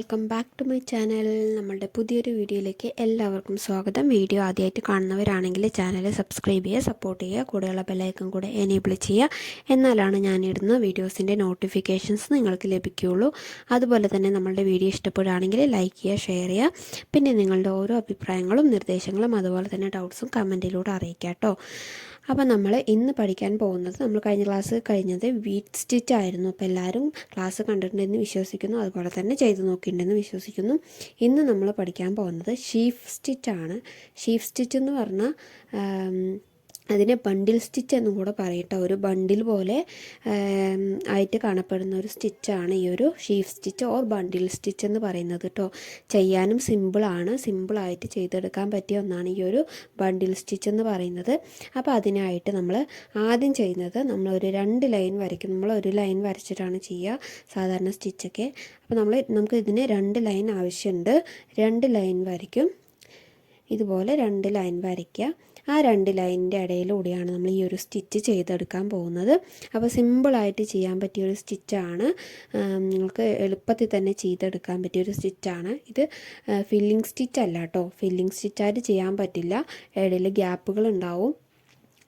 Welcome back to my channel. നമ്മുടെ പുതിയൊരു വീഡിയോയിലേക്ക് എല്ലാവർക്കും സ്വാഗതം. വീഡിയോ ആദ്യമായിട്ട് കാണുന്നവരാണെങ്കിൽ ചാനൽ സബ്സ്ക്രൈബ് ചെയ്യുക സപ്പോർട്ട് ചെയ്യുക കൂടെയുള്ള ബെല്ലൈക്കൺ കൂടെ എനേബിൾ ചെയ്യുക. എന്നാലാണ് ഞാനിടുന്ന വീഡിയോസിന്റെ നോട്ടിഫിക്കേഷൻസ് നിങ്ങൾക്ക് ലഭിക്കുകയുള്ളൂ. അതുപോലെ തന്നെ നമ്മളുടെ വീഡിയോ ഇഷ്ടപ്പെടുകയാണെങ്കിൽ ലൈക്ക് ചെയ്യുക ഷെയർ ചെയ്യുക. പിന്നെ നിങ്ങളുടെ ഓരോ അഭിപ്രായങ്ങളും നിർദ്ദേശങ്ങളും അതുപോലെ തന്നെ ഡൗട്ട്സും കമന്റിലൂടെ അറിയിക്കുക കേട്ടോ. അപ്പോൾ നമ്മൾ ഇന്ന് പഠിക്കാൻ പോകുന്നത് നമ്മൾ കഴിഞ്ഞ ക്ലാസ് കഴിഞ്ഞത് വീറ്റ് സ്റ്റിച്ച് ആയിരുന്നു. അപ്പോൾ എല്ലാവരും ക്ലാസ് കണ്ടിട്ടുണ്ടെന്ന് വിശ്വസിക്കുന്നു. അതുപോലെ തന്നെ ചെയ്ത് നോക്കിയിട്ടുണ്ടെന്ന് വിശ്വസിക്കുന്നു. ഇന്ന് നമ്മൾ പഠിക്കാൻ പോകുന്നത് ഷീഫ് സ്റ്റിച്ചാണ് ഷീഫ് സ്റ്റിച്ച് എന്ന് പറഞ്ഞാൽ അതിനെ ബണ്ടിൽ സ്റ്റിച്ച് എന്നും കൂടെ പറയട്ടോ. ഒരു ബണ്ടിൽ പോലെ ആയിട്ട് കാണപ്പെടുന്ന ഒരു സ്റ്റിച്ചാണ് ഈ ഒരു sheaf stitch or bundle stitch എന്ന് പറയുന്നത് കേട്ടോ ചെയ്യാനും സിമ്പിളാണ് സിമ്പിളായിട്ട് ചെയ്തെടുക്കാൻ പറ്റിയ ഒന്നാണ് ഈ ഒരു ബണ്ടിൽ സ്റ്റിച്ച് എന്ന് പറയുന്നത്. അപ്പോൾ അതിനായിട്ട് നമ്മൾ ആദ്യം ചെയ്യുന്നത് നമ്മൾ ഒരു രണ്ട് ലൈൻ വരയ്ക്കും. നമ്മൾ ഒരു ലൈൻ വരച്ചിട്ടാണ് ചെയ്യുക സാധാരണ സ്റ്റിച്ചൊക്കെ അപ്പോൾ നമ്മൾ നമുക്ക് ഇതിന് രണ്ട് ലൈൻ ആവശ്യമുണ്ട്. രണ്ട് ലൈൻ വരയ്ക്കും. ഇതുപോലെ രണ്ട് ലൈൻ വരയ്ക്കുക. ആ രണ്ട് ലൈനിന്റെ ഇടയിലൂടെയാണ് നമ്മൾ ഈ ഒരു സ്റ്റിച്ച് ചെയ്തെടുക്കാൻ പോകുന്നത്. അപ്പോൾ സിമ്പിളായിട്ട് ചെയ്യാൻ പറ്റിയ ഒരു സ്റ്റിച്ചാണ്. നിങ്ങൾക്ക് എളുപ്പത്തിൽ തന്നെ ചെയ്തെടുക്കാൻ പറ്റിയ ഒരു സ്റ്റിച്ചാണ്. ഇത് ഫില്ലിംഗ് സ്റ്റിച്ച് അല്ല കേട്ടോ. ഫില്ലിംഗ് സ്റ്റിച്ചായിട്ട് ചെയ്യാൻ പറ്റില്ല. ഇടയിൽ ഗ്യാപ്പുകൾ ഉണ്ടാവും.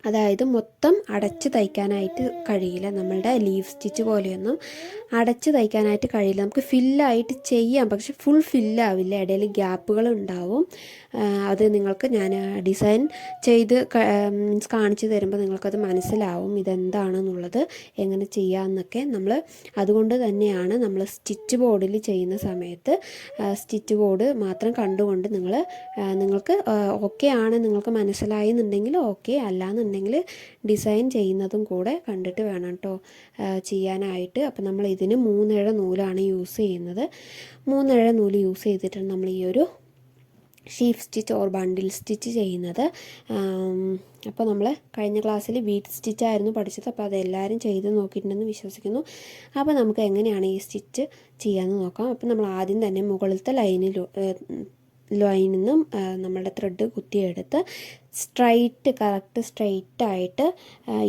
അതായത് മൊത്തം അടച്ച് തയ്ക്കാനായിട്ട് കഴിയില്ല. നമ്മളുടെ ലീവ് സ്റ്റിച്ച് പോലെയൊന്നും അടച്ച് തയ്ക്കാനായിട്ട് കഴിയില്ല. നമുക്ക് ഫില്ലായിട്ട് ചെയ്യാം. പക്ഷെ ഫുൾ ഫില്ലാവില്ല. ഇടയിൽ ഗ്യാപ്പുകൾ ഉണ്ടാവും. അത് നിങ്ങൾക്ക് ഞാൻ ഡിസൈൻ ചെയ്ത് മീൻസ് കാണിച്ചു തരുമ്പോൾ നിങ്ങൾക്കത് മനസ്സിലാവും ഇതെന്താണെന്നുള്ളത് എങ്ങനെ ചെയ്യാമെന്നൊക്കെ നമ്മൾ അതുകൊണ്ട് തന്നെയാണ് നമ്മൾ സ്റ്റിച്ച് ബോർഡിൽ ചെയ്യുന്ന സമയത്ത് സ്റ്റിച്ച് ബോർഡ് മാത്രം കണ്ടുകൊണ്ട് നിങ്ങൾ നിങ്ങൾക്ക് ഓക്കെ ആണ് നിങ്ങൾക്ക് മനസ്സിലായി എന്നുണ്ടെങ്കിൽ ഓക്കെ അല്ലാന്നുണ്ടെങ്കിൽ ഡിസൈൻ ചെയ്യുന്നതും കൂടെ കണ്ടിട്ട് വേണം കേട്ടോ ചെയ്യാനായിട്ട്. അപ്പം നമ്മൾ ഇതിന് മൂന്നിഴ നൂലാണ് യൂസ് ചെയ്യുന്നത്. മൂന്നിഴ നൂൽ യൂസ് ചെയ്തിട്ടാണ് നമ്മൾ ഈ ഒരു sheaf stitch or bundle stitch ചെയ്യുന്നത്. അപ്പോൾ നമ്മൾ കഴിഞ്ഞ ക്ലാസ്സിൽ വീറ്റ് സ്റ്റിച്ചായിരുന്നു പഠിച്ചത്. അപ്പോൾ അതെല്ലാവരും ചെയ്ത് നോക്കിയിട്ടുണ്ടെന്ന് വിശ്വസിക്കുന്നു. അപ്പോൾ നമുക്ക് എങ്ങനെയാണ് ഈ സ്റ്റിച്ച് ചെയ്യാമെന്ന് നോക്കാം. അപ്പോൾ നമ്മൾ ആദ്യം തന്നെ മുകളിലത്തെ ലൈനിൽ ലൈനിൽ നിന്നും ആ, നമ്മളുടെ ത്രെഡ് കുത്തിയെടുത്ത് സ്ട്രൈറ്റ് കറക്റ്റ് സ്ട്രൈറ്റ് ആയിട്ട്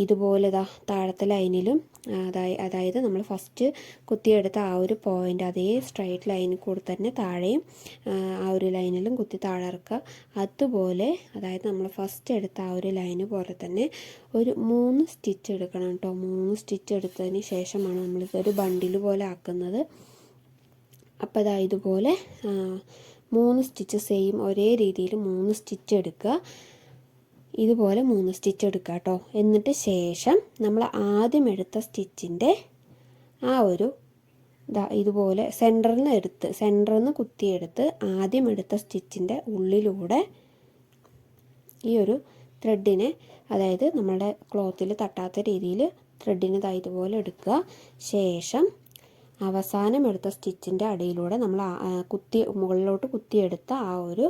ഇതുപോലെ ഇതാ താഴത്തെ ലൈനിലും അതായത് അതായത് നമ്മൾ ഫസ്റ്റ് കുത്തിയെടുത്ത ആ ഒരു പോയിന്റ് അതേ സ്ട്രൈറ്റ് ലൈനിൽ കൂടെ തന്നെ താഴെയും ആ, ഒരു ലൈനിലും കുത്തി താഴെ ഇറക്കുക. അതുപോലെ അതായത് നമ്മൾ ഫസ്റ്റ് എടുത്ത ആ ഒരു ലൈന് പോലെ തന്നെ ഒരു മൂന്ന് സ്റ്റിച്ച് എടുക്കണം കേട്ടോ. മൂന്ന് സ്റ്റിച്ച് എടുത്തതിന് ശേഷമാണ് നമ്മളിതൊരു ബണ്ടിൽ പോലെ ആക്കുന്നത്. അപ്പോൾ അതാ ഇതുപോലെ മൂന്ന് സ്റ്റിച്ച് സെയിം ഒരേ രീതിയിൽ മൂന്ന് സ്റ്റിച്ച് എടുക്കുക. ഇതുപോലെ മൂന്ന് സ്റ്റിച്ച് എടുക്കുക കേട്ടോ. എന്നിട്ട് ശേഷം നമ്മൾ ആദ്യം എടുത്ത സ്റ്റിച്ചിന്റെ ആ ഒരു ഇതുപോലെ സെന്ററിൽ നിന്ന് എടുത്ത് സെന്ററിൽ നിന്ന് കുത്തിയെടുത്ത് ആദ്യം എടുത്ത സ്റ്റിച്ചിന്റെ ഉള്ളിലൂടെ ഈ ഒരു ത്രെഡിനെ അതായത് നമ്മളുടെ ക്ലോത്തിൽ തട്ടാത്ത രീതിയിൽ ത്രെഡിനെ ഇതായതുപോലെ എടുക്കുക. ശേഷം അവസാനം എടുത്ത സ്റ്റിച്ചിന്റെ അടിയിലൂടെ നമ്മൾ കുത്തി മുകളിലോട്ട് കുത്തിയെടുത്ത ആ ഒരു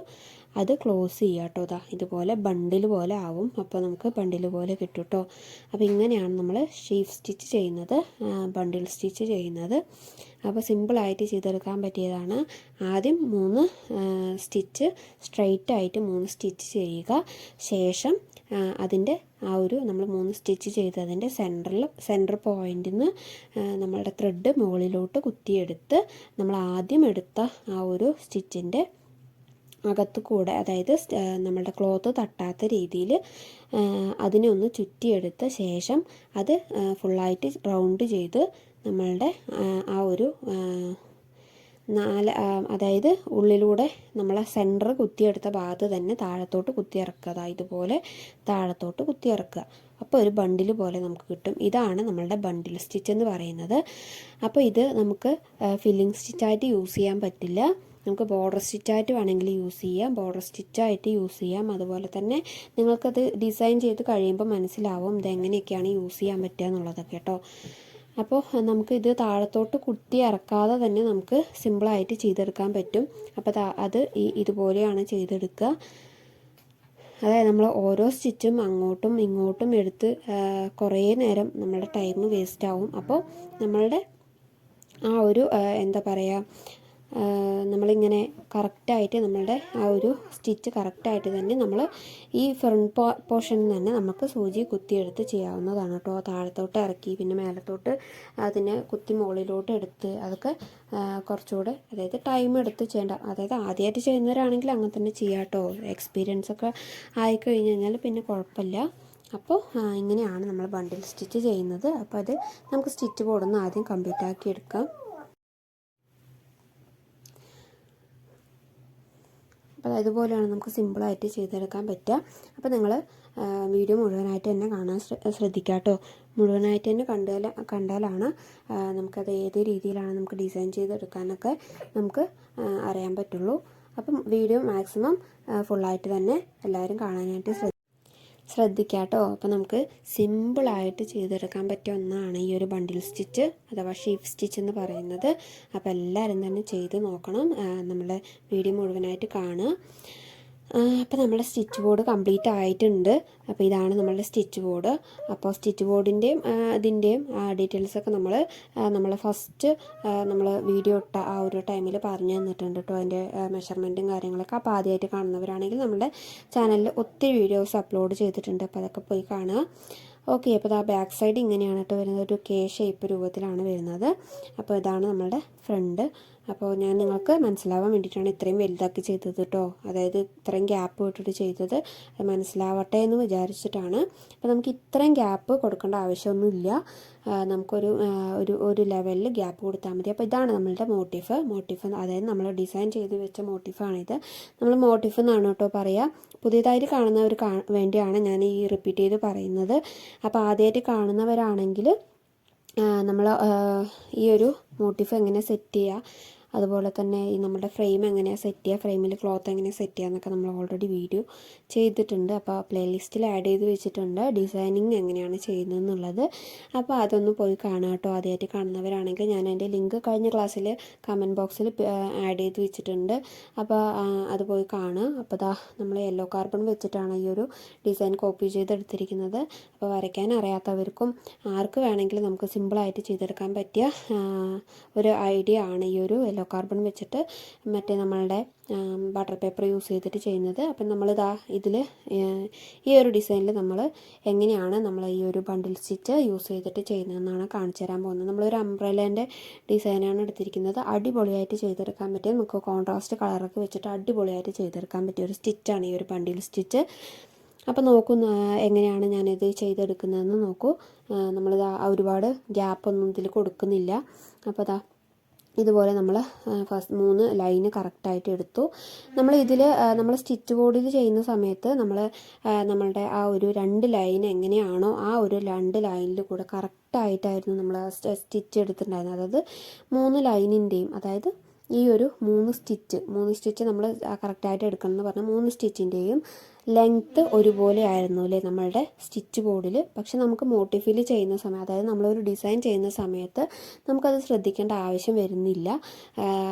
അത് ക്ലോസ് ചെയ്യുക കേട്ടോ. ഇതാ ഇതുപോലെ ബണ്ടിൽ പോലെ ആവും. അപ്പോൾ നമുക്ക് ബണ്ടിൽ പോലെ കിട്ടും കേട്ടോ. അപ്പോൾ ഇങ്ങനെയാണ് നമ്മൾ ഷീഫ് സ്റ്റിച്ച് ചെയ്യുന്നത് ബണ്ടിൽ സ്റ്റിച്ച് ചെയ്യുന്നത്. അപ്പോൾ സിമ്പിളായിട്ട് ചെയ്തെടുക്കാൻ പറ്റിയതാണ്. ആദ്യം മൂന്ന് സ്റ്റിച്ച് സ്ട്രൈറ്റ് ആയിട്ട് മൂന്ന് സ്റ്റിച്ച് ചെയ്യുക. ശേഷം അതിന്റെ ആ ഒരു നമ്മൾ മൂന്ന് സ്റ്റിച്ച് ചെയ്തതിന്റെ സെന്ററിൽ സെന്റർ പോയിന്റിൽ നിന്ന് നമ്മളുടെ ത്രെഡ് മുകളിലോട്ട് കുത്തിയെടുത്ത് നമ്മൾ ആദ്യം എടുത്ത ആ ഒരു സ്റ്റിച്ചിന്റെ അകത്ത് കൂടെ അതായത് നമ്മളുടെ ക്ലോത്ത് തട്ടാത്ത രീതിയിൽ അതിനെ ഒന്ന് ചുറ്റിയെടുത്ത ശേഷം അത് ഫുള്ളായിട്ട് റൗണ്ട് ചെയ്ത് നമ്മളുടെ ആ, ഒരു നാല് അതായത് ഉള്ളിലൂടെ നമ്മൾ സെന്റർ കുത്തിയെടുത്ത ഭാഗത്ത് തന്നെ താഴത്തോട്ട് കുത്തിയിറക്കുക. അതാ ഇതുപോലെ താഴത്തോട്ട് കുത്തിയിറക്കുക. അപ്പോൾ ഒരു ബണ്ടിൽ പോലെ നമുക്ക് കിട്ടും. ഇതാണ് നമ്മളുടെ ബണ്ടിൽ സ്റ്റിച്ച് എന്ന് പറയുന്നത്. അപ്പോൾ ഇത് നമുക്ക് ഫില്ലിംഗ് സ്റ്റിച്ചായിട്ട് യൂസ് ചെയ്യാൻ പറ്റില്ല. നമുക്ക് ബോർഡർ സ്റ്റിച്ചായിട്ട് വേണമെങ്കിൽ യൂസ് ചെയ്യാം. ബോർഡർ സ്റ്റിച്ചായിട്ട് യൂസ് ചെയ്യാം. അതുപോലെ തന്നെ നിങ്ങൾക്കത് ഡിസൈൻ ചെയ്ത് കഴിയുമ്പോൾ മനസ്സിലാവും ഇതെങ്ങനെയൊക്കെയാണ് യൂസ് ചെയ്യാൻ പറ്റുക എന്നുള്ളതൊക്കെ കേട്ടോ. അപ്പോൾ നമുക്ക് ഇത് താഴത്തോട്ട് കുത്തി ഇറക്കാതെ തന്നെ നമുക്ക് സിമ്പിളായിട്ട് ചെയ്തെടുക്കാൻ പറ്റും. അപ്പോൾ അത് ഈ ഇതുപോലെയാണ് ചെയ്തെടുക്കുക. അതായത് നമ്മൾ ഓരോ സ്റ്റിച്ചും അങ്ങോട്ടും ഇങ്ങോട്ടും എടുത്ത് കുറേ നേരം നമ്മുടെ ടൈം വേസ്റ്റ് ആവും. അപ്പോൾ നമ്മളുടെ ആ ഒരു എന്താ പറയുക നമ്മളിങ്ങനെ കറക്റ്റായിട്ട് നമ്മളുടെ ആ ഒരു സ്റ്റിച്ച് കറക്റ്റായിട്ട് തന്നെ നമ്മൾ ഈ ഫ്രണ്ട് പോ പോർഷനിൽ തന്നെ നമുക്ക് സൂചി കുത്തിയെടുത്ത് ചെയ്യാവുന്നതാണ് കേട്ടോ. താഴത്തോട്ട് ഇറക്കി പിന്നെ മേലത്തോട്ട് അതിനെ കുത്തി മുകളിലോട്ട് എടുത്ത് അതൊക്കെ കുറച്ചുകൂടെ അതായത് ടൈം എടുത്ത് ചെയ്യേണ്ട. അതായത് ആദ്യമായിട്ട് ചെയ്യുന്നവരാണെങ്കിൽ അങ്ങനെ തന്നെ ചെയ്യാം കേട്ടോ. എക്സ്പീരിയൻസ് ഒക്കെ ആയിക്കഴിഞ്ഞ് കഴിഞ്ഞാൽ പിന്നെ കുഴപ്പമില്ല. അപ്പോൾ ഇങ്ങനെയാണ് നമ്മൾ ബണ്ടിൽ സ്റ്റിച്ച് ചെയ്യുന്നത്. അപ്പോൾ അത് നമുക്ക് സ്റ്റിച്ച് ബോർഡൊന്ന് ആദ്യം കംപ്ലീറ്റ് ആക്കി എടുക്കാം. അപ്പോൾ ഇതുപോലെയാണ് നമുക്ക് സിമ്പിളായിട്ട് ചെയ്തെടുക്കാൻ പറ്റുക. അപ്പോൾ നിങ്ങൾ വീഡിയോ മുഴുവനായിട്ട് തന്നെ കാണാൻ ശ്രദ്ധിക്കുക കേട്ടോ. മുഴുവനായിട്ട് തന്നെ കണ്ടാൽ കണ്ടാലാണ് നമുക്കത് ഏത് രീതിയിലാണ് നമുക്ക് ഡിസൈൻ ചെയ്തെടുക്കാനൊക്കെ നമുക്ക് അറിയാൻ പറ്റുള്ളൂ. അപ്പം വീഡിയോ മാക്സിമം ഫുള്ളായിട്ട് തന്നെ എല്ലാവരും കാണാനായിട്ട് ശ്രദ്ധിക്കുക. ശ്രദ്ധിക്കുക കേട്ടോ അപ്പോൾ നമുക്ക് സിമ്പിളായിട്ട് ചെയ്തെടുക്കാൻ പറ്റിയ ഒന്നാണ് ഈ ഒരു ബണ്ടിൽ സ്റ്റിച്ച് അഥവാ ഷീഫ് സ്റ്റിച്ച് എന്ന് പറയുന്നത്. അപ്പോൾ എല്ലാവരും തന്നെ ചെയ്ത് നോക്കണം. നമ്മളെ വീഡിയോ മുഴുവനായിട്ട് കാണുക. അപ്പോൾ നമ്മുടെ സ്റ്റിച്ച് ബോർഡ് കംപ്ലീറ്റ് ആയിട്ടുണ്ട്. അപ്പോൾ ഇതാണ് നമ്മളുടെ സ്റ്റിച്ച് ബോർഡ്. അപ്പോൾ സ്റ്റിച്ച് ബോർഡിന്റെയും ഇതിന്റെയും ഡീറ്റെയിൽസൊക്കെ നമ്മൾ നമ്മൾ ഫസ്റ്റ് നമ്മൾ വീഡിയോ ഇട്ട ആ ഒരു ടൈമിൽ പറഞ്ഞു തന്നിട്ടുണ്ട് കേട്ടോ അതിന്റെ മെഷർമെന്റും കാര്യങ്ങളൊക്കെ. അപ്പോൾ ആദ്യമായിട്ട് കാണുന്നവരാണെങ്കിൽ നമ്മുടെ ചാനലിൽ ഒത്തിരി വീഡിയോസ് അപ്ലോഡ് ചെയ്തിട്ടുണ്ട്. അപ്പോൾ അതൊക്കെ പോയി കാണുക. ഓക്കെ അപ്പോൾ ആ ബാക്ക് സൈഡ് ഇങ്ങനെയാണ് കേട്ടോ വരുന്നത്. ഒരു കെ ഷേപ്പ് രൂപത്തിലാണ് വരുന്നത്. അപ്പോൾ ഇതാണ് നമ്മളുടെ ഫ്രണ്ട്. അപ്പോൾ ഞാൻ നിങ്ങൾക്ക് മനസ്സിലാവാൻ വേണ്ടിയിട്ടാണ് ഇത്രയും വലുതാക്കി ചെയ്തത് കേട്ടോ. അതായത് ഇത്രയും ഗ്യാപ്പ് വിട്ടിട്ട് ചെയ്തത് മനസ്സിലാവട്ടെ എന്ന് വിചാരിച്ചിട്ടാണ്. അപ്പോൾ നമുക്ക് ഇത്രയും ഗ്യാപ്പ് കൊടുക്കേണ്ട ആവശ്യമൊന്നുമില്ല. നമുക്കൊരു ഒരു ഒരു ലെവലിൽ ഗ്യാപ്പ് കൊടുത്താൽ മതി. അപ്പോൾ ഇതാണ് നമ്മളുടെ മോട്ടീഫ് മോട്ടീഫ് അതായത് നമ്മൾ ഡിസൈൻ ചെയ്ത് വെച്ച മോട്ടീഫാണിത് നമ്മൾ മോട്ടീഫ് എന്നാണ് കേട്ടോ പറയുക പുതിയതായിട്ട് കാണുന്നവർ വേണ്ടിയാണ് ഞാൻ ഈ റിപ്പീറ്റ് ചെയ്ത് പറയുന്നത്. അപ്പോൾ ആദ്യമായിട്ട് കാണുന്നവരാണെങ്കിൽ നമ്മൾ ഈ ഒരു മോട്ടീഫ് എങ്ങനെ സെറ്റ് ചെയ്യുക അതുപോലെ തന്നെ ഈ നമ്മുടെ ഫ്രെയിം എങ്ങനെയാണ് സെറ്റ് ചെയ്യുക ഫ്രെയിമിൽ ക്ലോത്ത് എങ്ങനെയാണ് സെറ്റ് ചെയ്യുക എന്നൊക്കെ നമ്മൾ ഓൾറെഡി വീഡിയോ ചെയ്തിട്ടുണ്ട്. അപ്പോൾ പ്ലേലിസ്റ്റിൽ ആഡ് ചെയ്ത് വെച്ചിട്ടുണ്ട്. ഡിസൈനിങ് എങ്ങനെയാണ് ചെയ്യുന്നത് എന്നുള്ളത്. അപ്പോൾ അതൊന്ന് പോയി കാണാം കേട്ടോ. ആദ്യമായിട്ട് കാണുന്നവരാണെങ്കിൽ ഞാൻ എന്റെ ലിങ്ക് കഴിഞ്ഞ ക്ലാസ്സിൽ കമന്റ് ബോക്സിൽ ആഡ് ചെയ്ത് വെച്ചിട്ടുണ്ട്. അപ്പോൾ അത് പോയി കാണുക അപ്പോൾ ദാ നമ്മൾ യെല്ലോ കാർബൺ വെച്ചിട്ടാണ് ഈ ഒരു ഡിസൈൻ കോപ്പി ചെയ്തെടുത്തിരിക്കുന്നത്. അപ്പോൾ വരയ്ക്കാൻ അറിയാത്തവർക്കും ആർക്ക് വേണമെങ്കിലും നമുക്ക് സിമ്പിളായിട്ട് ചെയ്തെടുക്കാൻ പറ്റിയ ഒരു ഐഡിയ ആണ് ഈ ഒരു യെല്ലോ കാർബൺ വെച്ചിട്ട് മറ്റേ നമ്മളുടെ ബട്ടർ പേപ്പർ യൂസ് ചെയ്തിട്ട് ചെയ്യുന്നത്. അപ്പം നമ്മളിതാ ഇതിൽ ഈ ഒരു ഡിസൈനിൽ നമ്മൾ എങ്ങനെയാണ് നമ്മൾ ഈ ഒരു ബണ്ടിൽ സ്റ്റിച്ച് യൂസ് ചെയ്തിട്ട് ചെയ്യുന്നതെന്നാണ് കാണിച്ചു തരാൻ പോകുന്നത്. നമ്മളൊരു അംബ്രലേന്റെ ഡിസൈനാണ് എടുത്തിരിക്കുന്നത്. അടിപൊളിയായിട്ട് ചെയ്തെടുക്കാൻ പറ്റിയ നമുക്ക് കോൺട്രാസ്റ്റ് കളറൊക്കെ വെച്ചിട്ട് അടിപൊളിയായിട്ട് ചെയ്തെടുക്കാൻ പറ്റിയ ഒരു സ്റ്റിച്ചാണ് ഈ ഒരു ബണ്ടിൽ സ്റ്റിച്ച്. അപ്പോൾ നോക്കൂ എങ്ങനെയാണ് ഞാനിത് ചെയ്തെടുക്കുന്നതെന്ന് നോക്കൂ. നമ്മളിത് ഒരുപാട് ഗ്യാപ്പൊന്നും ഇതിൽ കൊടുക്കുന്നില്ല. അപ്പോൾ അതാ ഇതുപോലെ നമ്മൾ ഫസ്റ്റ് മൂന്ന് ലൈന് കറക്റ്റായിട്ട് എടുത്തു. നമ്മൾ ഇതിൽ നമ്മൾ സ്റ്റിച്ച് ബോർഡിൽ ചെയ്യുന്ന സമയത്ത് നമ്മൾ നമ്മളുടെ ആ ഒരു രണ്ട് ലൈൻ എങ്ങനെയാണോ ആ ഒരു രണ്ട് ലൈനിൽ കൂടെ കറക്റ്റായിട്ടായിരുന്നു നമ്മൾ സ്റ്റിച്ച് എടുത്തിട്ടുണ്ടായിരുന്നത്. അതായത് മൂന്ന് ലൈനിന്റെയും അതായത് ഈ ഒരു മൂന്ന് സ്റ്റിച്ച് മൂന്ന് സ്റ്റിച്ച് നമ്മൾ കറക്റ്റായിട്ട് എടുക്കണം എന്ന് പറഞ്ഞാൽ മൂന്ന് സ്റ്റിച്ചിന്റെയും ലെങ്ത്ത് ഒരുപോലെ ആയിരുന്നു അല്ലേ നമ്മളുടെ സ്റ്റിച്ച് ബോർഡിൽ പക്ഷെ നമുക്ക് മോട്ടിഫിൽ ചെയ്യുന്ന സമയം അതായത് നമ്മളൊരു ഡിസൈൻ ചെയ്യുന്ന സമയത്ത് നമുക്കത് ശ്രദ്ധിക്കേണ്ട ആവശ്യം വരുന്നില്ല.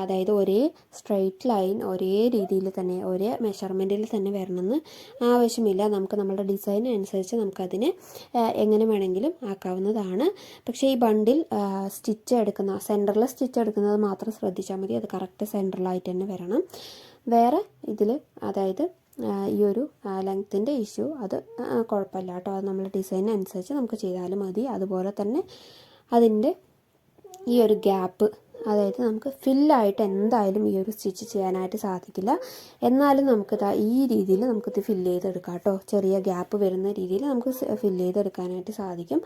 അതായത് ഒരേ സ്ട്രെയിറ്റ് ലൈൻ ഒരേ രീതിയിൽ തന്നെ ഒരേ മെഷർമെന്റിൽ തന്നെ വരണമെന്ന് ആവശ്യമില്ല. നമുക്ക് നമ്മുടെ ഡിസൈൻ അനുസരിച്ച് നമുക്കതിനെ എങ്ങനെ വേണമെങ്കിലും ആക്കാവുന്നതാണ്. പക്ഷേ ഈ ബണ്ടിൽ സ്റ്റിച്ച് എടുക്കുന്ന സെന്ററിൽ സ്റ്റിച്ച് എടുക്കുന്നത് മാത്രം ശ്രദ്ധിച്ചാൽ മതി. അത് കറക്റ്റ് സെന്ററിലായിട്ട് തന്നെ വരണം. വേറെ ഇതിൽ അതായത് ഈ ഒരു ലെങ്ത്തിന്റെ ഇഷ്യൂ അത് കുഴപ്പമില്ല കേട്ടോ. അത് നമ്മൾ ഡിസൈനനുസരിച്ച് നമുക്ക് ചെയ്താലും മതി. അതുപോലെ തന്നെ അതിന്റെ ഈ ഒരു ഗ്യാപ്പ് അതായത് നമുക്ക് ഫില്ലായിട്ട് എന്തായാലും ഈ ഒരു സ്റ്റിച്ച് ചെയ്യാനായിട്ട് സാധിക്കില്ല. എന്നാലും നമുക്ക് ഈ രീതിയിൽ നമുക്കിത് ഫില്ല് ചെയ്തെടുക്കാം കേട്ടോ. ചെറിയ ഗ്യാപ്പ് വരുന്ന രീതിയിൽ നമുക്ക് ഫില്ല് ചെയ്തെടുക്കാനായിട്ട് സാധിക്കും.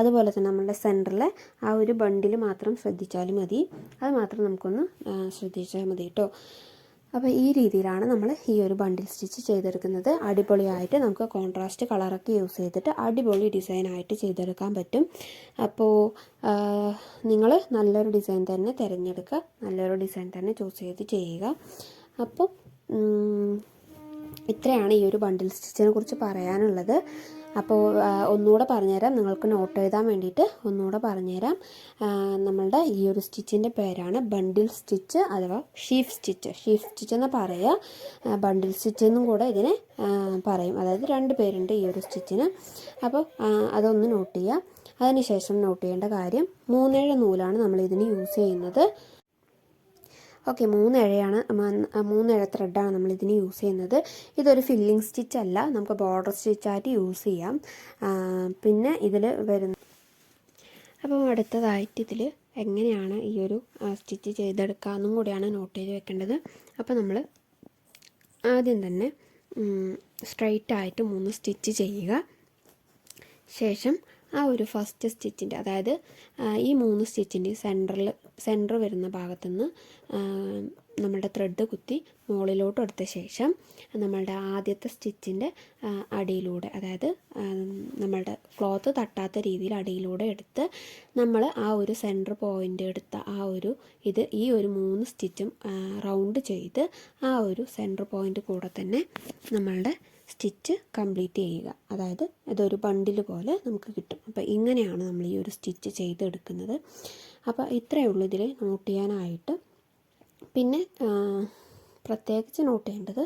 അതുപോലെ തന്നെ നമ്മുടെ സെന്ററിലെ ആ ഒരു ബണ്ടിൽ മാത്രം ശ്രദ്ധിച്ചാലും മതി. അത് മാത്രം നമുക്കൊന്ന് ശ്രദ്ധിച്ചാൽ മതി കേട്ടോ. അപ്പോൾ ഈ രീതിയിലാണ് നമ്മൾ ഈ ഒരു ബണ്ടിൽ സ്റ്റിച്ച് ചെയ്തെടുക്കുന്നത്. അടിപൊളിയായിട്ട് നമുക്ക് കോൺട്രാസ്റ്റ് കളറൊക്കെ യൂസ് ചെയ്തിട്ട് അടിപൊളി ഡിസൈനായിട്ട് ചെയ്തെടുക്കാൻ പറ്റും. അപ്പോൾ നിങ്ങൾ നല്ലൊരു ഡിസൈൻ തന്നെ തിരഞ്ഞെടുക്കുക. നല്ലൊരു ഡിസൈൻ തന്നെ ചൂസ് ചെയ്ത് ചെയ്യുക. അപ്പോൾ ഇത്രയാണ് ഈ ഒരു ബണ്ടിൽ സ്റ്റിച്ചിനെ കുറിച്ച് പറയാനുള്ളത്. അപ്പോൾ ഒന്നുകൂടെ പറഞ്ഞുതരാം. നിങ്ങൾക്ക് നോട്ട് എഴുതാൻ വേണ്ടിയിട്ട് ഒന്നുകൂടെ പറഞ്ഞുതരാം. നമ്മളുടെ ഈ ഒരു സ്റ്റിച്ചിന്റെ പേരാണ് ബണ്ടിൽ സ്റ്റിച്ച് അഥവാ ഷീഫ് സ്റ്റിച്ച് ഷീഫ് സ്റ്റിച്ച് എന്ന് പറയുക ബണ്ടിൽ സ്റ്റിച്ച് എന്നും കൂടെ ഇതിനെ പറയും. അതായത് രണ്ട് പേരുണ്ട് ഈ ഒരു സ്റ്റിച്ചിന് അപ്പോൾ അതൊന്ന് നോട്ട് ചെയ്യുക അതിനുശേഷം നോട്ട് ചെയ്യേണ്ട കാര്യം മൂന്നേഴ് നൂലാണ് നമ്മൾ ഇതിന് യൂസ് ചെയ്യുന്നത്. ഓക്കെ മൂന്നിഴയാണ് മൂന്നിഴ ത്രെഡാണ് നമ്മൾ ഇതിന് യൂസ് ചെയ്യുന്നത്. ഇതൊരു ഫില്ലിംഗ് സ്റ്റിച്ച് അല്ല നമുക്ക് ബോർഡർ സ്റ്റിച്ചായിട്ട് യൂസ് ചെയ്യാം. പിന്നെ ഇതിൽ വരുന്ന അപ്പം അടുത്തതായിട്ട് ഇതിൽ എങ്ങനെയാണ് ഈ ഒരു സ്റ്റിച്ച് ചെയ്തെടുക്കുക എന്നും കൂടിയാണ് നോട്ട് ചെയ്ത് വെക്കേണ്ടത്. അപ്പോൾ നമ്മൾ ആദ്യം തന്നെ സ്ട്രൈറ്റ് ആയിട്ട് മൂന്ന് സ്റ്റിച്ച് ചെയ്യുക. ശേഷം ആ ഒരു ഫസ്റ്റ് സ്റ്റിച്ചിന്റെ അതായത് ഈ മൂന്ന് സ്റ്റിച്ചിന്റെ സെന്ററിൽ സെന്റർ വരുന്ന ഭാഗത്തു നിന്ന് നമ്മളുടെ ത്രെഡ് കുത്തി മുകളിലോട്ട് എടുത്ത ശേഷം നമ്മളുടെ ആദ്യത്തെ സ്റ്റിച്ചിന്റെ അടിയിലൂടെ അതായത് നമ്മളുടെ ക്ലോത്ത് തട്ടാത്ത രീതിയിൽ അടിയിലൂടെ എടുത്ത് നമ്മൾ ആ ഒരു സെന്റർ പോയിന്റ് എടുത്ത ആ ഒരു ഇത് ഈ ഒരു മൂന്ന് സ്റ്റിച്ചും റൗണ്ട് ചെയ്ത് ആ ഒരു സെന്റർ പോയിന്റ് കൂടെ തന്നെ നമ്മളുടെ സ്റ്റിച്ച് കംപ്ലീറ്റ് ചെയ്യുക. അതായത് ഇതൊരു ബണ്ടിൽ പോലെ നമുക്ക് കിട്ടും. അപ്പോൾ ഇങ്ങനെയാണ് നമ്മൾ ഈ ഒരു സ്റ്റിച്ച് ചെയ്തെടുക്കുന്നത്. അപ്പോൾ ഇത്രയേ ഉള്ളൂ ഇതിൽ നോട്ട് ചെയ്യാനായിട്ട്. പിന്നെ പ്രത്യേകിച്ച് നോട്ട് ചെയ്യേണ്ടത്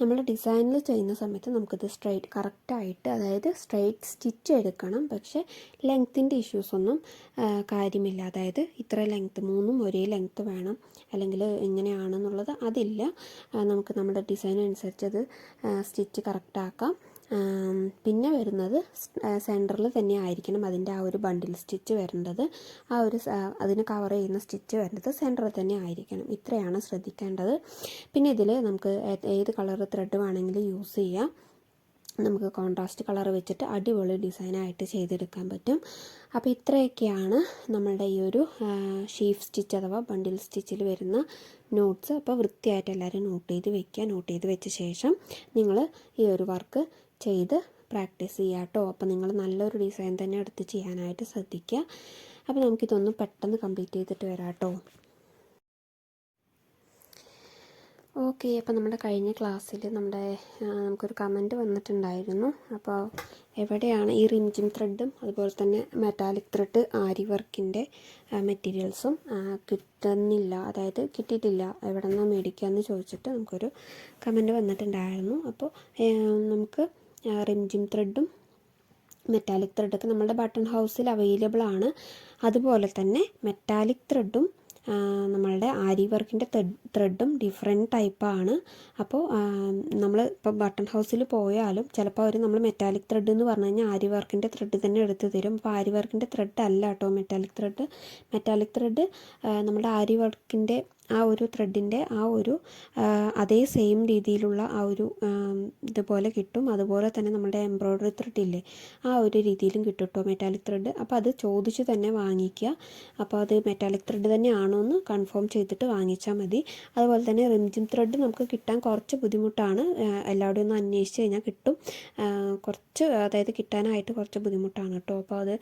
നമ്മൾ ഡിസൈനിൽ ചെയ്യുന്ന സമയത്ത് നമുക്കിത് സ്ട്രൈറ്റ് കറക്റ്റായിട്ട് അതായത് സ്ട്രൈറ്റ് സ്റ്റിച്ച് എടുക്കണം. പക്ഷേ ലെങ്ത്തിന്റെ ഇഷ്യൂസൊന്നും കാര്യമില്ല. അതായത് ഇത്ര ലെങ്ത്ത് മൂന്നും ഒരേ ലെങ്ത്ത് വേണം. അല്ലെങ്കിൽ ഇങ്ങനെയാണെന്നുള്ളത് അതില്ല. നമുക്ക് നമ്മുടെ ഡിസൈൻ അനുസരിച്ച് അത് സ്റ്റിച്ച് കറക്റ്റാക്കാം പിന്നെ വരുന്നത് സെന്ററിൽ തന്നെ ആയിരിക്കണം അതിന്റെ ആ ഒരു ബണ്ടിൽ സ്റ്റിച്ച് വരേണ്ടത്. ആ ഒരു അതിന് കവർ ചെയ്യുന്ന സ്റ്റിച്ച് വരേണ്ടത് സെന്ററിൽ തന്നെ ആയിരിക്കണം. ഇത്രയാണ് ശ്രദ്ധിക്കേണ്ടത്. പിന്നെ ഇതിൽ നമുക്ക് ഏത് കളർ ത്രെഡ് വേണമെങ്കിലും യൂസ് ചെയ്യാം. നമുക്ക് കോൺട്രാസ്റ്റ് കളർ വെച്ചിട്ട് അടിപൊളി ഡിസൈനായിട്ട് ചെയ്തെടുക്കാൻ പറ്റും. അപ്പോൾ ഇത്രയൊക്കെയാണ് നമ്മളുടെ ഈ ഒരു ഷീഫ് സ്റ്റിച്ച് അഥവാ ബണ്ടിൽ സ്റ്റിച്ചിൽ വരുന്ന നോട്ട്സ് അപ്പോൾ വൃത്തിയായിട്ട് എല്ലാവരും നോട്ട് ചെയ്ത് വെക്കുക. നോട്ട് ചെയ്ത് വെച്ച ശേഷം നിങ്ങൾ ഈ ഒരു വർക്ക് ചെയ്ത് പ്രാക്ടീസ് ചെയ്യുക കേട്ടോ. അപ്പോൾ നിങ്ങൾ നല്ലൊരു ഡിസൈൻ തന്നെ എടുത്ത് ചെയ്യാനായിട്ട് ശ്രദ്ധിക്കുക. അപ്പോൾ നമുക്കിതൊന്ന് പെട്ടെന്ന് കംപ്ലീറ്റ് ചെയ്തിട്ട് വരാം കേട്ടോ. ഓക്കെ അപ്പോൾ നമ്മുടെ കഴിഞ്ഞ ക്ലാസ്സിൽ നമ്മുടെ നമുക്കൊരു കമന്റ് വന്നിട്ടുണ്ടായിരുന്നു. അപ്പോൾ എവിടെയാണ് ഈ റിംജിം ത്രെഡും അതുപോലെ തന്നെ മെറ്റാലിക് ത്രെഡ് ആരി വർക്കിന്റെ മെറ്റീരിയൽസും കിട്ടുന്നില്ല അതായത് കിട്ടിയിട്ടില്ല എവിടെ നിന്നാണ് മേടിക്കുക എന്ന് ചോദിച്ചിട്ട് നമുക്കൊരു കമന്റ് വന്നിട്ടുണ്ടായിരുന്നു. അപ്പോൾ നമുക്ക് റിംജിം ത്രെഡും മെറ്റാലിക് ത്രെഡൊക്കെ നമ്മുടെ ബട്ടൺ ഹൗസിൽ അവൈലബിൾ ആണ്. അതുപോലെ തന്നെ മെറ്റാലിക് ത്രെഡും നമ്മളുടെ ആരി വർക്കിന്റെ ത്രെഡും ഡിഫറെന്റ് ടൈപ്പാണ് അപ്പോൾ നമ്മൾ ഇപ്പോൾ ബട്ടൺ ഹൗസിൽ പോയാലും ചിലപ്പോൾ അവർ നമ്മൾ മെറ്റാലിക് ത്രെഡ് എന്ന് പറഞ്ഞു കഴിഞ്ഞാൽ ആരി വർക്കിന്റെ ത്രെഡ് തന്നെ എടുത്ത് തരും. അപ്പോൾ ആരി വർക്കിന്റെ ത്രെഡ് അല്ല കേട്ടോ മെറ്റാലിക് ത്രെഡ് മെറ്റാലിക് ത്രെഡ് നമ്മുടെ ആരി വർക്കിന്റെ ആ ഒരു ത്രെഡിന്റെ ആ ഒരു അതേ സെയിം രീതിയിലുള്ള ആ ഒരു ഇതുപോലെ കിട്ടും. അതുപോലെ തന്നെ നമ്മുടെ എംബ്രോയ്ഡറി ത്രെഡ് ഇല്ലേ ആ ഒരു രീതിയിലും കിട്ടും കേട്ടോ മെറ്റാലിക് ത്രെഡ് അപ്പോൾ അത് ചോദിച്ച് തന്നെ വാങ്ങിക്കുക അപ്പോൾ അത് മെറ്റാലിക് ത്രെഡ് തന്നെയാണോ എന്ന് കൺഫേം ചെയ്തിട്ട് വാങ്ങിച്ചാൽ മതി. അതുപോലെ തന്നെ റിംജിം ത്രെഡ് നമുക്ക് കിട്ടാൻ കുറച്ച് ബുദ്ധിമുട്ടാണ്. എല്ലാവരുടെയും ഒന്ന് അന്വേഷിച്ച് കഴിഞ്ഞാൽ കിട്ടും. കുറച്ച് അതായത് കിട്ടാനായിട്ട് കുറച്ച് ബുദ്ധിമുട്ടാണ് കേട്ടോ അപ്പോൾ അത്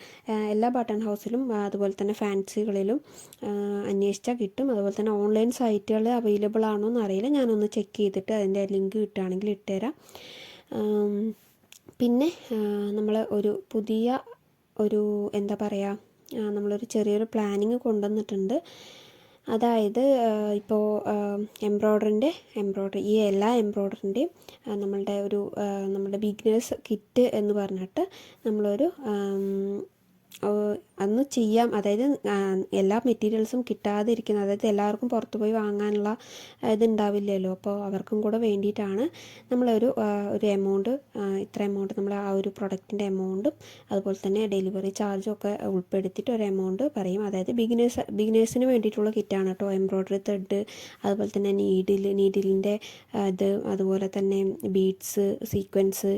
എല്ലാ ബട്ടൺ ഹൗസിലും അതുപോലെ തന്നെ ഫാൻസികളിലും അന്വേഷിച്ചാൽ കിട്ടും. അതുപോലെ തന്നെ ഓൺലൈൻ സൈറ്റുകൾ അവൈലബിൾ ആണോ എന്ന് അറിയില്ല ഞാനൊന്ന് ചെക്ക് ചെയ്തിട്ട് അതിന്റെ ലിങ്ക് കിട്ടുകയാണെങ്കിൽ ഇട്ടുതരാം. പിന്നെ നമ്മൾ ഒരു പുതിയ ഒരു എന്താ പറയുക നമ്മളൊരു ചെറിയൊരു പ്ലാനിങ് കൊണ്ടുവന്നിട്ടുണ്ട്. അതായത് ഇപ്പോൾ എംബ്രോയ്ഡറിന്റെ എംബ്രോയ്ഡറി ഈ എല്ലാ എംബ്രോയ്ഡറിന്റെയും നമ്മളുടെ ഒരു നമ്മുടെ ബിഗ്നേഴ്സ് കിറ്റ് എന്ന് പറഞ്ഞിട്ട് നമ്മളൊരു അന്ന് ചെയ്യാം. അതായത് എല്ലാ മെറ്റീരിയൽസും കിട്ടാതിരിക്കുന്ന അതായത് എല്ലാവർക്കും പുറത്ത് പോയി വാങ്ങാനുള്ള ഇതുണ്ടാവില്ലല്ലോ. അപ്പോൾ അവർക്കും കൂടെ വേണ്ടിയിട്ടാണ് നമ്മളൊരു ഒരു എമൗണ്ട് ഇത്ര എമൗണ്ട് നമ്മൾ ആ ഒരു പ്രൊഡക്റ്റിന്റെ എമൗണ്ടും അതുപോലെ തന്നെ ഡെലിവറി ചാർജും ഒക്കെ ഉൾപ്പെടുത്തിയിട്ട് ഒരു എമൗണ്ട് പറയും. അതായത് ബിഗിനേഴ്സ് ബിഗിനേഴ്സിന് വേണ്ടിയിട്ടുള്ള കിറ്റാണ് കേട്ടോ. എംബ്രോയ്ഡറി ത്രെഡ് അതുപോലെ തന്നെ നീഡിൽ നീഡിലിന്റെ ഇത് അതുപോലെ തന്നെ ബീഡ്സ് സീക്വൻസ്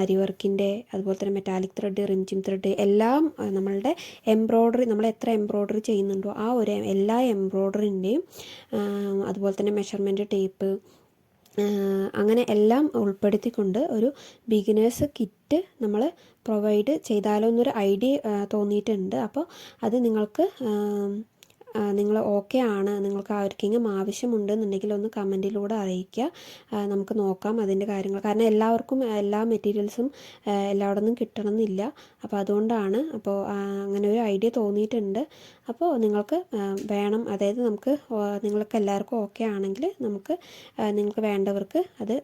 ആരി വർക്കിന്റെ അതുപോലെ തന്നെ മെറ്റാലിക് ത്രെഡ് റിംചിം ത്രെഡ് എല്ലാം നമ്മളുടെ എംബ്രോയ്ഡറി നമ്മൾ എത്ര എംബ്രോയ്ഡറി ചെയ്യുന്നുണ്ടോ ആ ഒരു എല്ലാ എംബ്രോയ്ഡറിന്റെയും അതുപോലെ തന്നെ മെഷർമെന്റ് ടേപ്പ് അങ്ങനെ എല്ലാം ഉൾപ്പെടുത്തിക്കൊണ്ട് ഒരു ബിഗിനേഴ്സ് കിറ്റ് നമ്മൾ പ്രൊവൈഡ് ചെയ്താലോ എന്നൊരു ഐഡിയ തോന്നിയിട്ടുണ്ട്. അപ്പോൾ അത് നിങ്ങൾക്ക് നിങ്ങൾ ഓക്കെ ആണ്. നിങ്ങൾക്ക് ആർക്കെങ്കിലും ആവശ്യമുണ്ടെന്നുണ്ടെങ്കിൽ ഒന്ന് കമന്റിലൂടെ അറിയിക്കുക. നമുക്ക് നോക്കാം അതിന്റെ കാര്യങ്ങൾ. കാരണം എല്ലാവർക്കും എല്ലാ മെറ്റീരിയൽസും എല്ലാവിടെ നിന്നും കിട്ടണമെന്നില്ല. അപ്പോൾ അതുകൊണ്ടാണ് അപ്പോൾ അങ്ങനെ ഒരു ഐഡിയ തോന്നിയിട്ടുണ്ട്. അപ്പോൾ നിങ്ങൾക്ക് വേണം. അതായത് നമുക്ക് നിങ്ങൾക്ക് എല്ലാവർക്കും ഓക്കെ ആണെങ്കിൽ നമുക്ക് നിങ്ങൾക്ക് വേണ്ടവർക്ക് അത്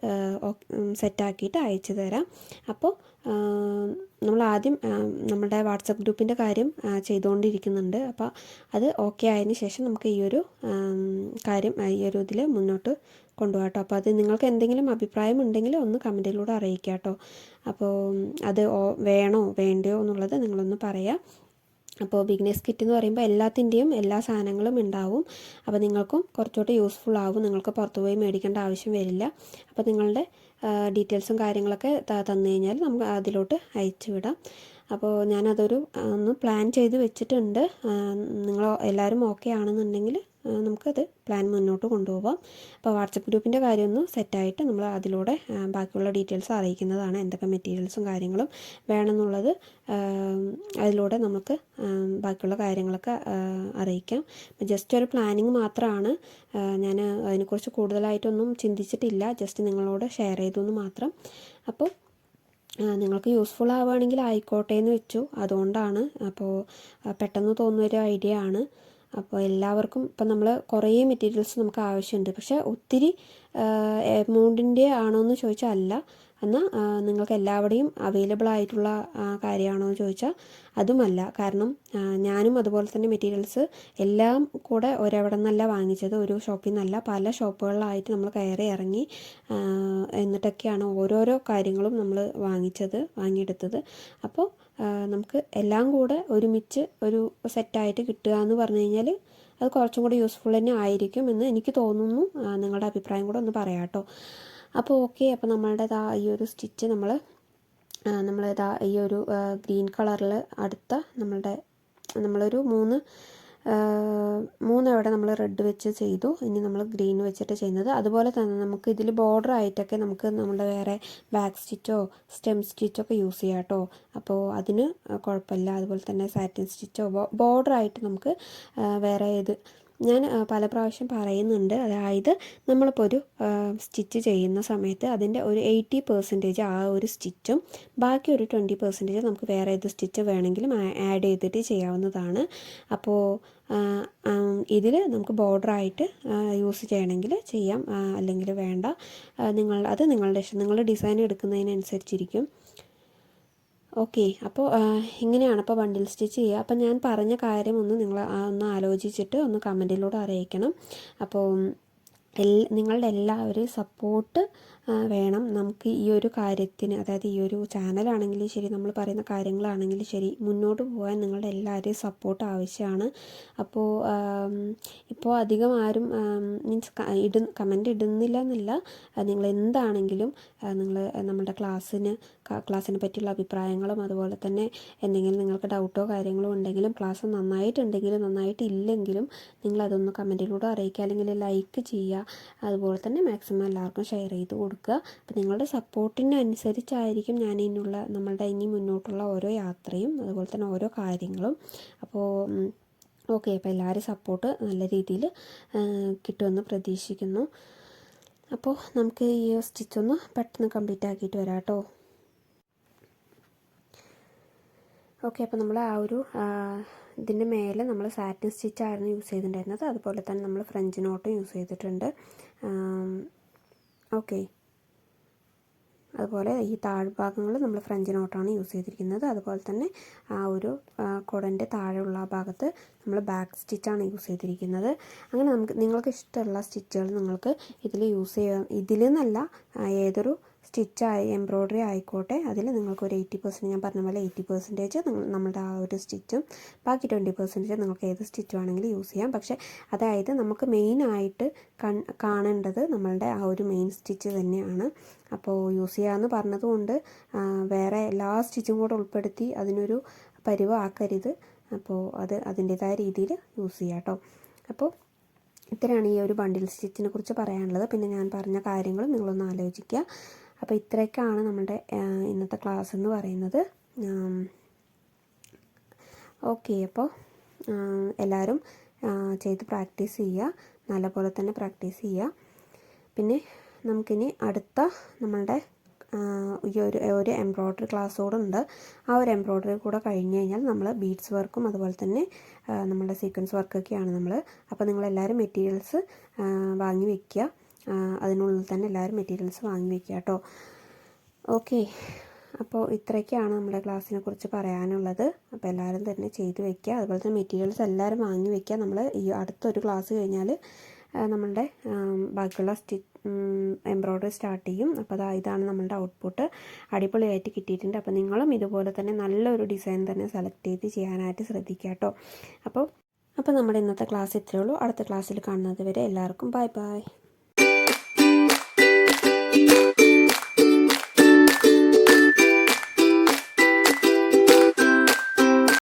സെറ്റാക്കിയിട്ട് അയച്ചു തരാം. അപ്പോൾ നമ്മൾ ആദ്യം നമ്മുടെ വാട്സപ്പ് ഗ്രൂപ്പിന്റെ കാര്യം ചെയ്തുകൊണ്ടിരിക്കുന്നുണ്ട്. അപ്പോൾ അത് ഓക്കെ ആയതിനു ശേഷം നമുക്ക് ഈ ഒരു കാര്യം ഈ ഒരു ഇതിൽ മുന്നോട്ട് കൊണ്ടുപോകാം കേട്ടോ അപ്പോൾ അത് നിങ്ങൾക്ക് എന്തെങ്കിലും അഭിപ്രായം ഉണ്ടെങ്കിൽ ഒന്ന് കമന്റിലൂടെ അറിയിക്കുക കേട്ടോ അപ്പോൾ അത് വേണോ വേണ്ടയോ എന്നുള്ളത് നിങ്ങളൊന്ന് പറയാം. അപ്പോൾ ബിഗ്നസ് കിറ്റ് എന്ന് പറയുമ്പോൾ എല്ലാത്തിന്റെയും എല്ലാ സാധനങ്ങളും ഉണ്ടാവും. അപ്പോൾ നിങ്ങൾക്കും കുറച്ചുകൂടി യൂസ്ഫുൾ ആവും. നിങ്ങൾക്ക് പുറത്തുപോയി മേടിക്കേണ്ട ആവശ്യം വരില്ല. അപ്പോൾ നിങ്ങളുടെ ഡീറ്റെയിൽസും കാര്യങ്ങളൊക്കെ തന്നു കഴിഞ്ഞാൽ നമുക്ക് അതിലോട്ട് അയച്ചു വിടാം. അപ്പോൾ ഞാനതൊരു ഒന്ന് പ്ലാൻ ചെയ്ത് വെച്ചിട്ടുണ്ട്. നിങ്ങൾ എല്ലാവരും ഓക്കെ ആണെന്നുണ്ടെങ്കിൽ നമുക്കത് പ്ലാൻ മുന്നോട്ട് കൊണ്ടുപോകാം അപ്പോൾ വാട്സപ്പ് ഗ്രൂപ്പിന്റെ കാര്യമൊന്നും സെറ്റായിട്ട് നമ്മൾ അതിലൂടെ ബാക്കിയുള്ള ഡീറ്റെയിൽസ് അറിയിക്കുന്നതാണ് എന്തൊക്കെ മെറ്റീരിയൽസും കാര്യങ്ങളും വേണമെന്നുള്ളത്. അതിലൂടെ നമുക്ക് ബാക്കിയുള്ള കാര്യങ്ങളൊക്കെ അറിയിക്കാം. ജസ്റ്റ് ഒരു പ്ലാനിങ് മാത്രമാണ്. ഞാൻ അതിനെക്കുറിച്ച് കൂടുതലായിട്ടൊന്നും ചിന്തിച്ചിട്ടില്ല. ജസ്റ്റ് നിങ്ങളോട് ഷെയർ ചെയ്തു എന്ന് മാത്രം അപ്പോൾ നിങ്ങൾക്ക് യൂസ്ഫുൾ ആവുകയാണെങ്കിൽ ആയിക്കോട്ടെ എന്ന് വെച്ചു. അതുകൊണ്ടാണ് അപ്പോൾ പെട്ടെന്ന് തോന്നുന്നൊരു ഐഡിയ ആണ്. അപ്പോൾ എല്ലാവർക്കും ഇപ്പം നമ്മൾ കുറേ മെറ്റീരിയൽസ് നമുക്ക് ആവശ്യമുണ്ട്. പക്ഷേ ഒത്തിരി എമൗണ്ടിന്റെ ആണോ എന്ന് ചോദിച്ചാൽ അല്ല. എന്നാൽ നിങ്ങൾക്ക് എല്ലാവരുടെയും അവൈലബിൾ ആയിട്ടുള്ള കാര്യമാണോ എന്ന് ചോദിച്ചാൽ അതുമല്ല. കാരണം ഞാനും അതുപോലെ തന്നെ മെറ്റീരിയൽസ് എല്ലാം കൂടെ ഒരവിടെ നിന്നല്ല വാങ്ങിച്ചത്. ഒരു ഷോപ്പിൽ നിന്നല്ല. പല ഷോപ്പുകളിലായിട്ട് നമ്മൾ കയറി ഇറങ്ങി എന്നിട്ടൊക്കെയാണ് ഓരോരോ കാര്യങ്ങളും നമ്മൾ വാങ്ങിച്ചത് വാങ്ങിയെടുത്തത്. അപ്പോൾ നമുക്ക് എല്ലാം കൂടെ ഒരുമിച്ച് ഒരു സെറ്റായിട്ട് കിട്ടുക എന്ന് പറഞ്ഞു കഴിഞ്ഞാൽ അത് കുറച്ചും കൂടി യൂസ്ഫുൾ തന്നെ ആയിരിക്കും എന്ന് എനിക്ക് തോന്നുന്നു. നിങ്ങളുടെ അഭിപ്രായം കൂടെ ഒന്ന് പറയാം കേട്ടോ. അപ്പോൾ ഓക്കെ അപ്പോൾ നമ്മളുടെ ഈ ഒരു സ്റ്റിച്ച് നമ്മൾ നമ്മൾ ഈ ഒരു ഗ്രീൻ കളറിൽ അടുത്ത നമ്മളുടെ നമ്മളൊരു മൂന്ന് മൂന്ന് അവിടെ നമ്മൾ റെഡ് വെച്ച് ചെയ്തു. ഇനി നമ്മൾ ഗ്രീൻ വെച്ചിട്ട് ചെയ്യുന്നത്. അതുപോലെ തന്നെ നമുക്ക് ഇതിൽ ബോർഡർ ആയിട്ടൊക്കെ നമുക്ക് നമ്മുടെ വേറെ ബാക്ക് സ്റ്റിച്ചോ സ്റ്റെം സ്റ്റിച്ചോ ഒക്കെ യൂസ് ചെയ്യാം കേട്ടോ അപ്പോൾ അതിന് കുഴപ്പമില്ല. അതുപോലെ തന്നെ സാറ്റിൻ സ്റ്റിച്ചോ ബോർഡർ ആയിട്ട് നമുക്ക് വേറെ ഇത് ഞാൻ പല പ്രാവശ്യം പറയുന്നുണ്ട്. അതായത് നമ്മളിപ്പോൾ ഒരു സ്റ്റിച്ച് ചെയ്യുന്ന സമയത്ത് അതിന്റെ ഒരു എയ്റ്റി പെർസെന്റേജ് ആ ഒരു സ്റ്റിച്ചും ബാക്കി ഒരു ട്വന്റി പെർസെന്റേജ് നമുക്ക് വേറെ ഏത് സ്റ്റിച്ച് വേണമെങ്കിലും ആഡ് ചെയ്തിട്ട് ചെയ്യാവുന്നതാണ്. അപ്പോൾ ഇതിൽ നമുക്ക് ബോർഡറായിട്ട് യൂസ് ചെയ്യണമെങ്കിൽ ചെയ്യാം. അല്ലെങ്കിൽ വേണ്ട. നിങ്ങൾ അത് നിങ്ങളുടെ ഇഷ്ടം. നിങ്ങൾ ഡിസൈൻ എടുക്കുന്നതിനനുസരിച്ചിരിക്കും. ഓക്കെ. അപ്പോൾ ഇങ്ങനെയാണ് അപ്പോൾ ബണ്ടിൽ സ്റ്റിച്ച് ചെയ്യുക. അപ്പോൾ ഞാൻ പറഞ്ഞ കാര്യം ഒന്ന് നിങ്ങൾ ഒന്ന് ആലോചിച്ചിട്ട് ഒന്ന് കമന്റിലൂടെ അറിയിക്കണം. അപ്പോൾ എൽ നിങ്ങളുടെ എല്ലാവരും സപ്പോർട്ട് വേണം നമുക്ക് ഈ ഒരു കാര്യത്തിന്. അതായത് ഈ ഒരു ചാനലാണെങ്കിലും ശരി നമ്മൾ പറയുന്ന കാര്യങ്ങളാണെങ്കിലും ശരി മുന്നോട്ട് പോകാൻ നിങ്ങളുടെ എല്ലാവരുടെയും സപ്പോർട്ട് ആവശ്യമാണ്. അപ്പോൾ ഇപ്പോൾ അധികം ആരും മീൻസ് ഇട കമന്റ് ഇടുന്നില്ല എന്നല്ല. നിങ്ങൾ എന്താണെങ്കിലും നിങ്ങൾ നമ്മുടെ ക്ലാസ്സിന് ക്ലാസ്സിനെ പറ്റിയുള്ള അഭിപ്രായങ്ങളും അതുപോലെ തന്നെ എന്തെങ്കിലും നിങ്ങൾക്ക് ഡൗട്ടോ കാര്യങ്ങളോ ഉണ്ടെങ്കിലും ക്ലാസ് നന്നായിട്ടുണ്ടെങ്കിലും നന്നായിട്ടില്ലെങ്കിലും നിങ്ങൾ അതൊന്ന് കമന്റിലൂടെ അറിയിക്കുക അല്ലെങ്കിൽ ലൈക്ക് ചെയ്യുക. അതുപോലെ തന്നെ മാക്സിമം എല്ലാവർക്കും ഷെയർ ചെയ്ത് കൊടുക്കുക. അപ്പോൾ നിങ്ങളുടെ സപ്പോർട്ടിനനുസരിച്ചായിരിക്കും ഞാൻ ഇനിയുള്ള നമ്മളുടെ ഇനി മുന്നോട്ടുള്ള ഓരോ യാത്രയും അതുപോലെ തന്നെ ഓരോ കാര്യങ്ങളും. അപ്പോൾ ഓക്കെ. അപ്പോൾ എല്ലാവരും സപ്പോർട്ട് നല്ല രീതിയിൽ കിട്ടുമെന്ന് പ്രതീക്ഷിക്കുന്നു. അപ്പോൾ നമുക്ക് ഈ സ്റ്റിച്ചൊന്ന് പെട്ടെന്ന് കംപ്ലീറ്റ് ആക്കിയിട്ട് വരാം കേട്ടോ. ഓക്കെ അപ്പോൾ നമ്മൾ ആ ഒരു ഇതിന്റെ മേലെ നമ്മൾ സാറ്റിൻ സ്റ്റിച്ചായിരുന്നു യൂസ് ചെയ്തിട്ടുണ്ടായിരുന്നത്. അതുപോലെ തന്നെ നമ്മൾ ഫ്രഞ്ച് നോട്ടും യൂസ് ചെയ്തിട്ടുണ്ട്. ഓക്കെ. അതുപോലെ ഈ താഴ്ഭാഗങ്ങൾ നമ്മൾ ഫ്രഞ്ച് നോട്ടാണ് യൂസ് ചെയ്തിരിക്കുന്നത്. അതുപോലെ തന്നെ ആ ഒരു കുടന്റെ താഴെയുള്ള ആ ഭാഗത്ത് നമ്മൾ ബാക്ക് സ്റ്റിച്ചാണ് യൂസ് ചെയ്തിരിക്കുന്നത്. അങ്ങനെ നമുക്ക് നിങ്ങൾക്ക് ഇഷ്ടമുള്ള സ്റ്റിച്ചുകൾ നിങ്ങൾക്ക് ഇതിൽ യൂസ് ചെയ്യാം. ഇതിൽ നിന്നല്ല ഏതൊരു സ്റ്റിച്ചായി എംബ്രോയ്ഡറി ആയിക്കോട്ടെ. അതിൽ നിങ്ങൾക്ക് ഒരു എയ്റ്റി പെർസെന്റ് ഞാൻ പറഞ്ഞ പോലെ എയ്റ്റി പെർസെന്റേജ് നമ്മുടെ ആ ഒരു സ്റ്റിച്ചും ബാക്കി ട്വന്റി പെർസെന്റേജ് നിങ്ങൾക്ക് ഏത് സ്റ്റിച്ച് വേണമെങ്കിലും യൂസ് ചെയ്യാം. പക്ഷേ അതായത് നമുക്ക് മെയിനായിട്ട് കൺ കാണേണ്ടത് നമ്മളുടെ ആ ഒരു മെയിൻ സ്റ്റിച്ച് തന്നെയാണ്. അപ്പോൾ യൂസ് ചെയ്യാമെന്ന് പറഞ്ഞതുകൊണ്ട് വേറെ എല്ലാ സ്റ്റിച്ചും കൂടെ ഉൾപ്പെടുത്തി അതിനൊരു പരിവാക്കരുത്. അപ്പോൾ അത് അതിന്റെതായ രീതിയിൽ യൂസ് ചെയ്യാം കേട്ടോ. അപ്പോൾ ഇത്രയാണ് ഈ ഒരു ബണ്ടിൽ സ്റ്റിച്ചിനെ കുറിച്ച് പറയാനുള്ളത്. പിന്നെ ഞാൻ പറഞ്ഞ കാര്യങ്ങളും നിങ്ങളൊന്ന് ആലോചിക്കുക. അപ്പോൾ ഇത്രയൊക്കെയാണ് നമ്മുടെ ഇന്നത്തെ ക്ലാസ് എന്ന് പറയുന്നത്. ഓക്കെ അപ്പോൾ എല്ലാവരും ചെയ്ത് പ്രാക്ടീസ് ചെയ്യുക. നല്ലപോലെ തന്നെ പ്രാക്ടീസ് ചെയ്യുക. പിന്നെ നമുക്കിനി അടുത്ത നമ്മളുടെ ഈ ഒരു ഒരു എംബ്രോയ്ഡറി ക്ലാസ് ഉണ്ട്. ആ ഒരു എംബ്രോയ്ഡറി കൂടെ കഴിഞ്ഞ് കഴിഞ്ഞാൽ നമ്മൾ ബീഡ്സ് വർക്കും അതുപോലെ തന്നെ നമ്മുടെ സീക്വൻസ് വർക്കൊക്കെയാണ് നമ്മൾ അപ്പോൾ നിങ്ങളെല്ലാവരും മെറ്റീരിയൽസ് വാങ്ങി വെക്കുക. ആ, അതിനുള്ളിൽ തന്നെ എല്ലാവരും മെറ്റീരിയൽസ് വാങ്ങി വെക്കുക കേട്ടോ ഓക്കെ അപ്പോൾ ഇത്രയൊക്കെയാണ് നമ്മുടെ ക്ലാസ്സിനെ കുറിച്ച് പറയാനുള്ളത്. അപ്പോൾ എല്ലാവരും തന്നെ ചെയ്ത് വെക്കുക. അതുപോലെ തന്നെ മെറ്റീരിയൽസ് എല്ലാവരും വാങ്ങി വെക്കുക. നമ്മൾ ഈ അടുത്തൊരു ക്ലാസ് കഴിഞ്ഞാൽ നമ്മളുടെ ബാക്കിയുള്ള സ്റ്റി എംബ്രോയ്ഡറി സ്റ്റാർട്ട് ചെയ്യും. അപ്പോൾ അതാ ഇതാണ് നമ്മളുടെ ഔട്ട്പുട്ട് അടിപൊളിയായിട്ട് കിട്ടിയിട്ടുണ്ട്. അപ്പോൾ നിങ്ങളും ഇതുപോലെ തന്നെ നല്ലൊരു ഡിസൈൻ തന്നെ സെലക്ട് ചെയ്ത് ചെയ്യാനായിട്ട് ശ്രദ്ധിക്കുക കേട്ടോ അപ്പോൾ അപ്പോൾ നമ്മുടെ ഇന്നത്തെ ക്ലാസ് ഇത്രയേ ഉള്ളൂ. അടുത്ത ക്ലാസ്സിൽ കാണുന്നത് വരെ എല്ലാവർക്കും ബൈ ബൈ